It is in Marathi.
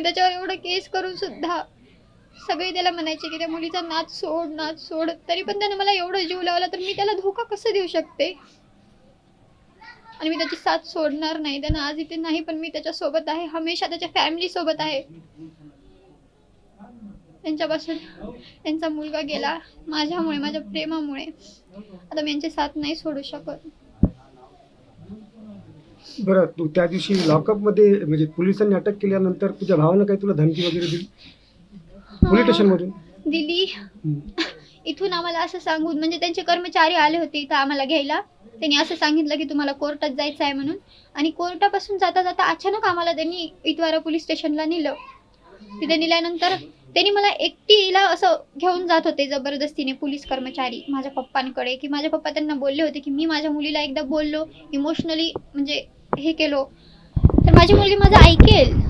मी त्याच्यावर एवढं केस करून सुद्धा सगळे त्याला म्हणायचे की त्या मुलीचा नाच सोड नाच सोड. तरी पण त्यानं मला एवढं जीव लावला तर मी त्याला धोका कसं देऊ शकते? आणि मी त्याची साथ सोडणार नाही. त्यानं आज इथे नाही पण मी त्याच्यासोबत आहे. हमेशा त्याच्या फॅमिली सोबत आहे. त्यांच्यापासून त्यांचा मुलगा गेला माझ्यामुळे माझ्या प्रेमामुळे. आता मी यांची साथ नाही सोडू शकत. बरं तू त्या दिवशी लॉकअपमध्ये म्हणजे पोलिसांनी अटक केल्यानंतर तुझ्या भावानं काही तुला धमकी वगैरे दिली? पोलीस स्टेशनमधून? दिली. हम्म. इथून आम्हाला असं सांगून म्हणजे त्यांचे कर्मचारी आले होते इथं आम्हाला घ्यायला. त्यांनी असं सांगितलं की तुम्हाला कोर्टात जायचं आहे म्हणून. आणि कोर्टापासून जाता जाता अचानक आम्हाला त्यांनी इतवारा पोलीस स्टेशनला नेलं. तिथे नेल्यानंतर त्यांनी मला एकटीला असं घेऊन जात होते जबरदस्तीने पोलीस कर्मचारी माझ्या पप्पांकडे. की माझ्या पप्पा त्यांना बोलले होते की मी माझ्या मुलीला एकदा बोललो इमोशनली म्हणजे हे केलो. तर माझी मुलगी माझं ऐकेल.